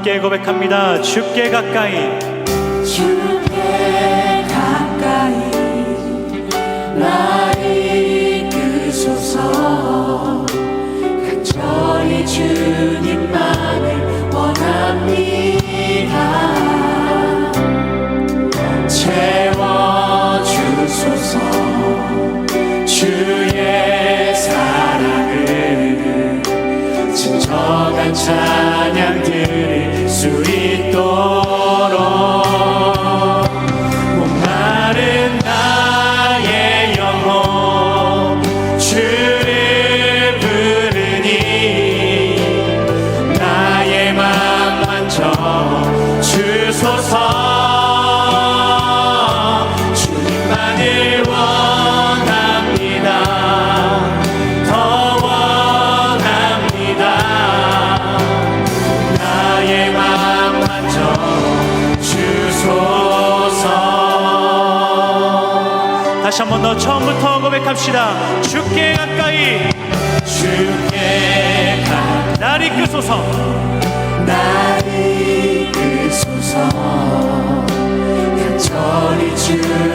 함께 고백합니다. 주께 가까이. 주께 가까이 나 이끄소서 더 처음부터 고백합시다. 주께 가까이. 주께 가까이. 날 이끄소서. 날 이끄소서. 간절히 주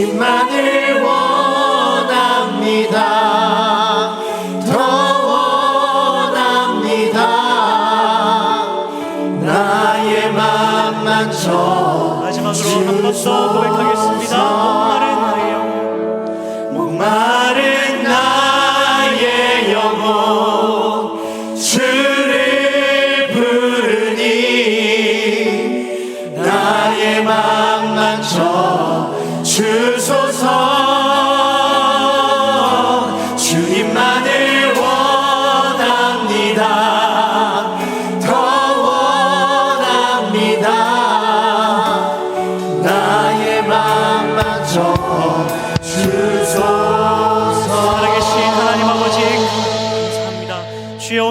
주님만을 원합니다. 더 원합니다. 나의 맘만 저 마지막으로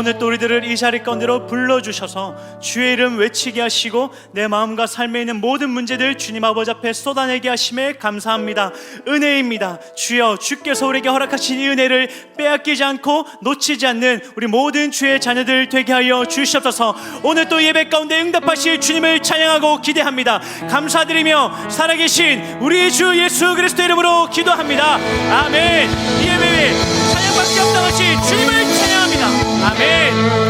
오늘 또 우리들을 이 자리 가운데로 불러주셔서 주의 이름 외치게 하시고 내 마음과 삶에 있는 모든 문제들 주님 아버지 앞에 쏟아내게 하심에 감사합니다. 은혜입니다. 주여 주께서 우리에게 허락하신 이 은혜를 빼앗기지 않고 놓치지 않는 우리 모든 주의 자녀들 되게 하여 주시옵소서. 오늘 또 예배 가운데 응답하실 주님을 찬양하고 기대합니다. 감사드리며 살아계신 우리 주 예수 그리스도 이름으로 기도합니다. 아멘. 이 예배에 찬양받기 합당하신 주님을 찬양합니다 아멘.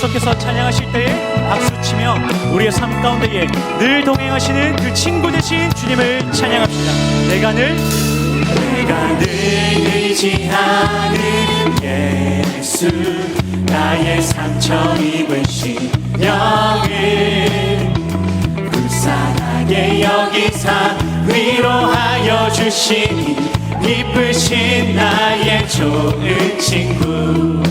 계속해서 찬양하실 때에 박수치며 우리의 삶 가운데에 늘 동행하시는 그 친구 되신 주님을 찬양합시다. 내가 늘 내가 늘 의지하는 예수 나의 상처 입은 심령을 불쌍하게 여기사 위로하여 주시니 기쁘신 나의 좋은 친구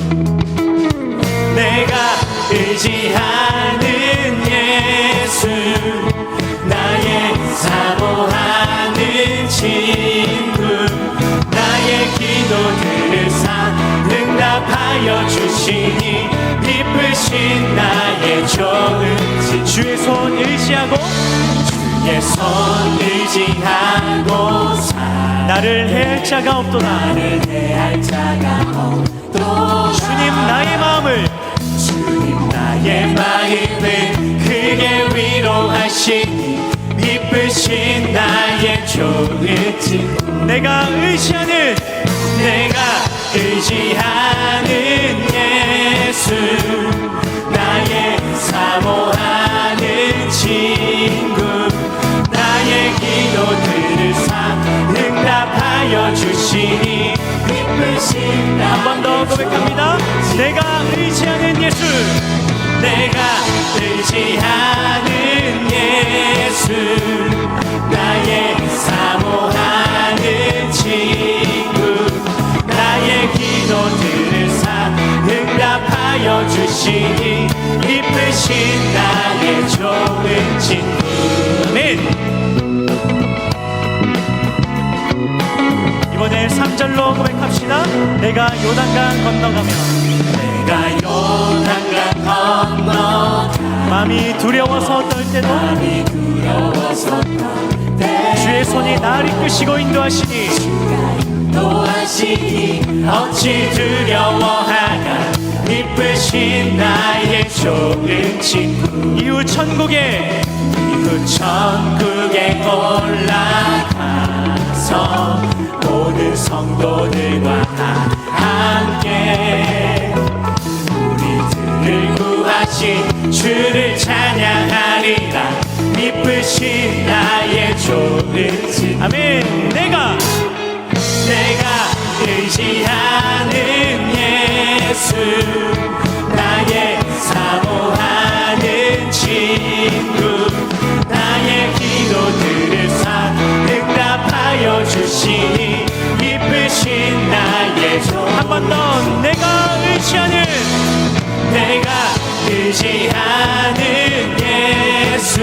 의지하고 주의 손 의지하고 살 나를 해할 자가 없도다. 나를 대할 자가 없도다. 주님 나의 마음을 주님 나의 마음을 크게 위로하시니 기쁘신 나의 좋은 친구 내가 의지하는 고백합니다. 내가 의지하는 예수. 내가 의지하는 예수. 나의 사모하는 친구. 나의 기도들을 사 응답하여 주시니 기쁘신 나의 좋은 친구 이번에 3절로 고백합시다. 내가 요단강 건너가면 내가 요단강 건너. 마음이 두려워서 떨 때도 마음이 두려워서 떨때 주의 손이 나를 이끄시고 인도하시니. 또하시니 어찌 두려워하나. 기쁘신 나의 좋은 친구. 이후 천국에 그 천국에 올라가서 모든 성도들과 다 함께 우리들을 구하신 주를 찬양하리라 기쁘신 나의 친구 아멘. 내가 내가 의지하 의지하는 예수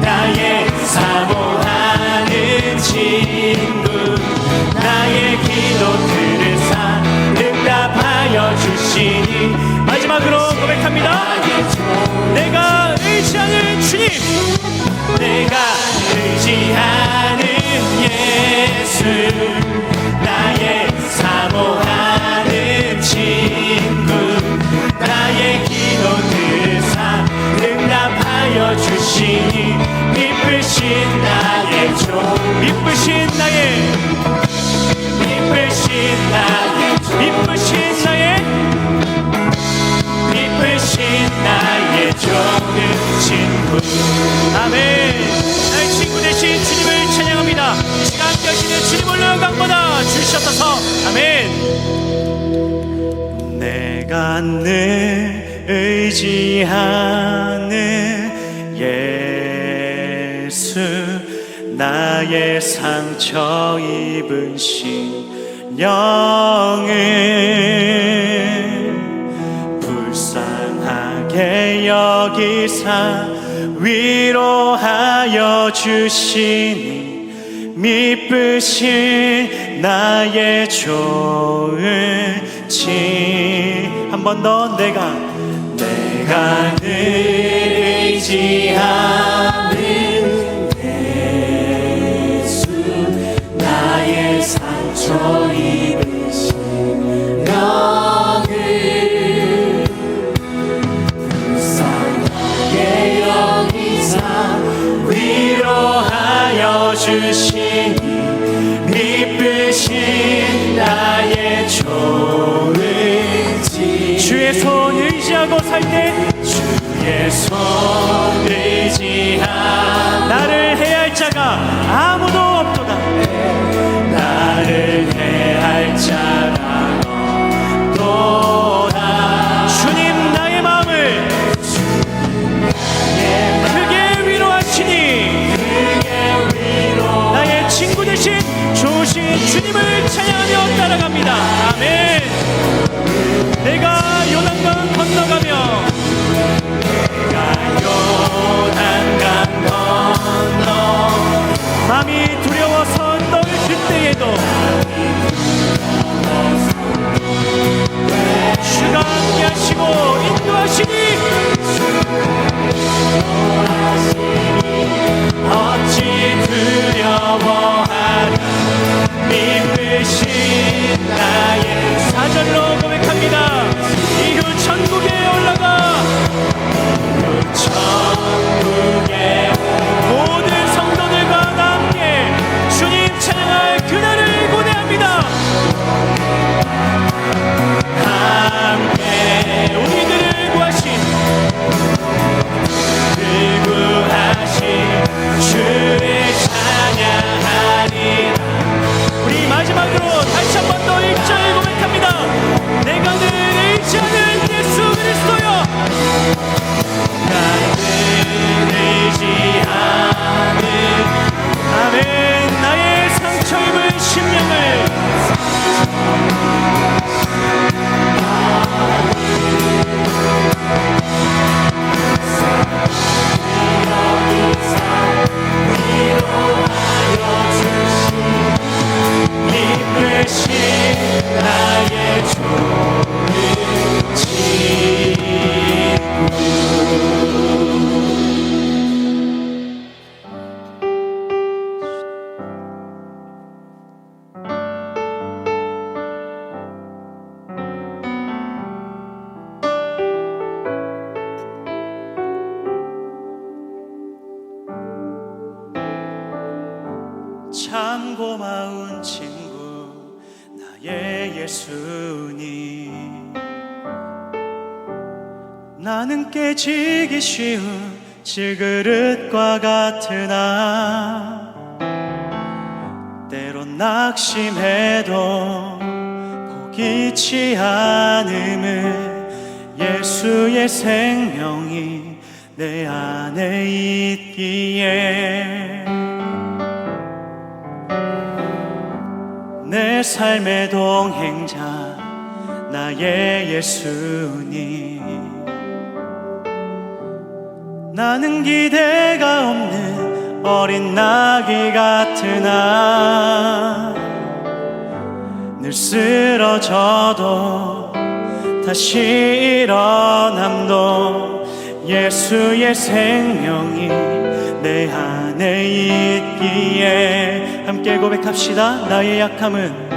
나의 사모하는 친구 나의 기도들을 사 응답하여 주시니 마지막으로 고백합니다. 내가 의지하는 예수 이쁘시니 이쁘신 나의 종. 이쁘신 나의 이쁘신 나의 종. 이쁘신 나의 이쁘신 나의 종은 친구. 아멘. 나의 친구 대신 주님을 찬양합니다. 시간 되시는 주님을 영광받아 주시옵소서. 아멘. 내가 늘 의지한 나의 상처 입은 심령을 불쌍하게 여기사 위로하여 주시니 미쁘신 나의 좋은 한번 더 내가 내가 늘 의지하는 주님을 찬양하며 따라갑니다. 아멘. 내가 요단강 건너가며 내가 요단강 건너 마음이 두려워서 떨 그때에도 주가 함께 하시고 이후 천국에 참 고마운 친구 나의 예수님. 나는 깨지기 쉬운 질그릇과 같으나 때론 낙심해도 포기치 않음을 예수의 생명이 내 안에 있기에 내 삶의 동행자 나의 예수님. 나는 기대가 없는 어린 나귀 같으나 늘 쓰러져도 다시 일어남도 예수의 생명이 내 안에 있기에 함께 고백합시다. 나의 약함은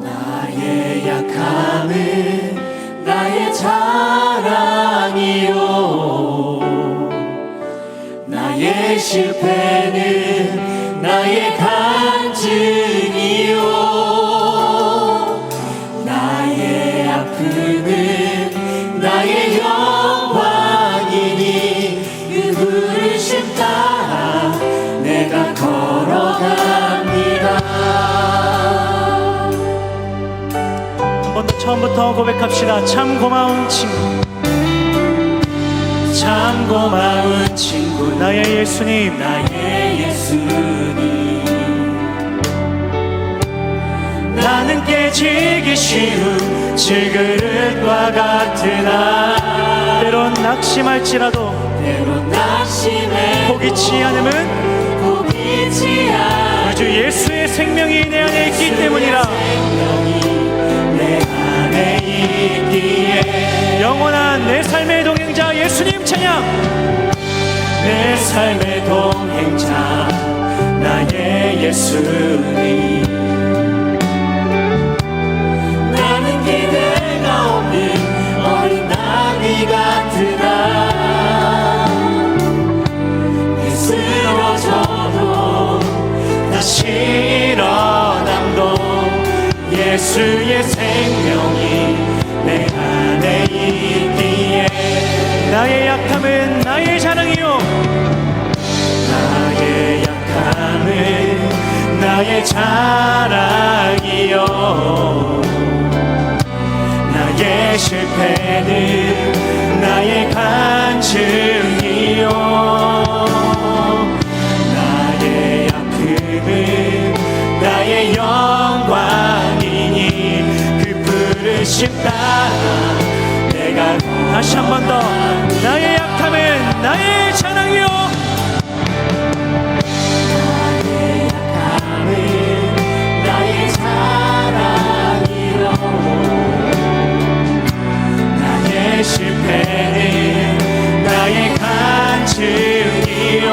나의 약함은 나의 자랑이요. 나의 실패는 나의 간증 처음부터 고백합시다. 참 고마운 친구, 참 고마운 친구, 나의 예수님, 나의 예수님. 나는 깨지기 쉬운 질그릇과 같으나 때론 낙심할지라도 때론 낙심해 포기치 않음은 포기치 않. 주 예수의 생명이 내 안에 있기 때문이라 예수님 나는 기대가 없는 어린 나비 같으나 내 쓰러져도 다시 일어남도 예수의 생명이 내 안에 있기에 나의 약 나의 자랑이요 나의 실패는 나의 간증이요 나의 아픔은 나의 영광이니 그 부르심 따라 내가 다시 한 번 더 나의 약함은 나의 자랑이요 나의 간증이요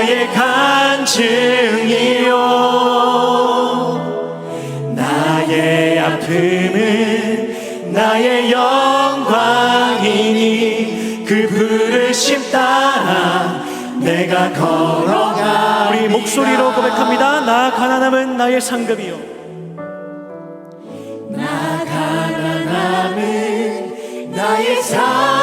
나의 간증이요. 나의 아픔은 나의 영광이니 그 부르심 따라 내가 걸어가 우리 목소리로 고백합니다. 나 가난함은 나의 상급이요. 나 가난함은 나의 상급